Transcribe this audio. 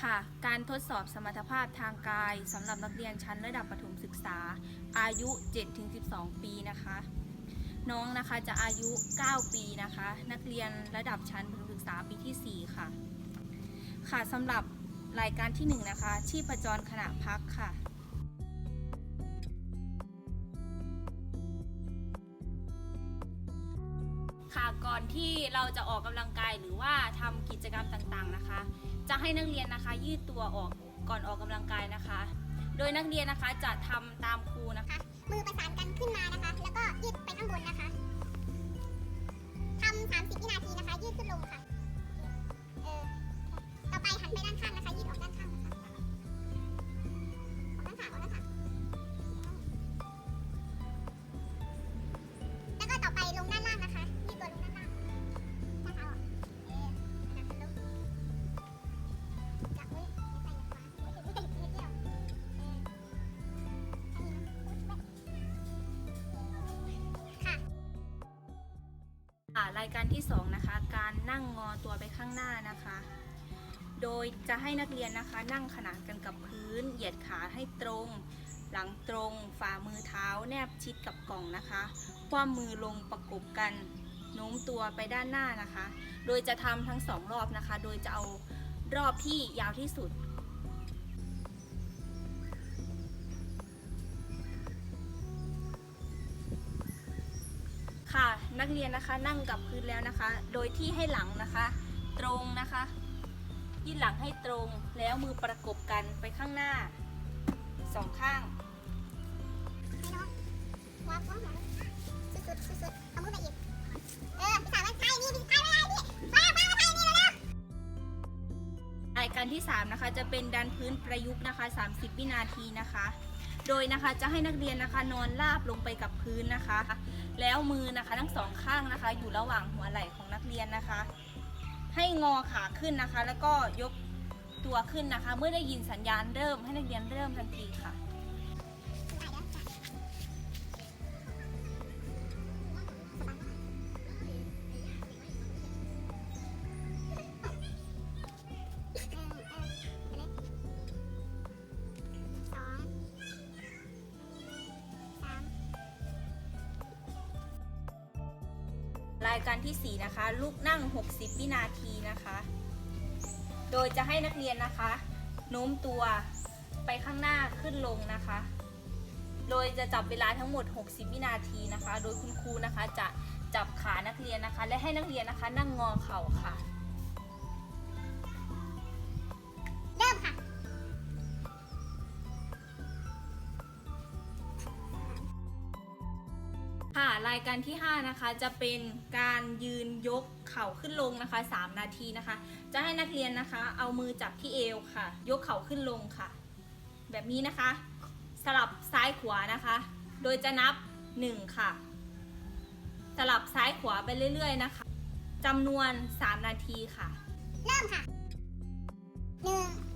ค่ะ การทดสอบสมรรถภาพทางกายสำหรับนักเรียนชั้นระดับประถมศึกษา อายุ 7-12 ปีนะคะ น้องนะคะจะอายุ 9 ปีนะคะ นักเรียนระดับชั้นประถมศึกษาปีที่ 4 ค่ะ ค่ะสำหรับรายการที่ 1 นะคะ ชีพจรขณะพักค่ะ ค่ะก่อนที่เราจะออกกำลังกายหรือว่าทำกิจกรรมต่างๆนะคะ จะให้นักเรียนนะคะ ยืดตัวออกก่อนออกกำลังกายนะคะ โดยนักเรียนนะคะจะทำตามครูนะคะ มือประสาน รายการที่2นะคะ การนั่งงอตัวไปข้างหน้านะคะ โดยจะให้นักเรียนนะคะ นั่งขนานกันกับพื้น เหยียดขาให้ตรง หลังตรง ฝ่ามือเท้าแนบชิดกับกล่องนะคะ คว่ำมือลงประกบกันโน้มตัวไปด้านหน้านะคะ โดยจะทำทั้งสองรอบนะคะ โดยจะเอารอบที่ยาวที่สุด ค่ะ นักเรียนนะคะนั่งกับพื้นแล้วนะคะ โดยที่ให้หลังนะคะ ตรงนะคะยื่นหลังให้ตรงแล้วมือประกบกันไปข้างหน้าสองข้างไม่น้องหัวสุดๆสุดๆเอามือไปอีก ที่ 3 นะคะ จะเป็นดันพื้นประยุกต์นะคะ 30 วินาทีนะคะ โดยนะคะจะให้นักเรียนนะคะนอนราบลงไปกับพื้นนะคะ แล้วมือนะคะทั้งสองข้างนะคะ อยู่ระหว่างหัวไหล่ของนักเรียนนะคะ ให้งอขาขึ้นนะคะ แล้วก็ยกตัวขึ้นนะคะ เมื่อได้ยินสัญญาณเริ่มให้นักเรียนเริ่มทันทีค่ะ รายการที่ 4 นะคะลุกนั่ง 60 วินาทีนะคะ โดยจะให้นักเรียนนะคะโน้มตัวไปข้างหน้าขึ้นลงนะคะ โดยจะจับเวลาทั้งหมด 60 วินาทีนะคะ โดยคุณครูนะคะจะจับขานักเรียนนะคะ และให้นักเรียนนะคะนั่งงอเข่าค่ะ ค่ะรายการที่ 5 นะคะจะเป็นการยืนยกเข่าขึ้นลงนะคะ 3 นาทีนะคะ จะให้นักเรียนนะคะ เอามือจับที่เอวค่ะ ยกเข่าขึ้นลงค่ะ แบบนี้นะคะ สลับซ้ายขวานะคะ โดยจะนับ 1 ค่ะ สลับซ้ายขวาไปเรื่อย ๆ นะคะจำนวน 3 นาทีค่ะ เริ่มค่ะ 1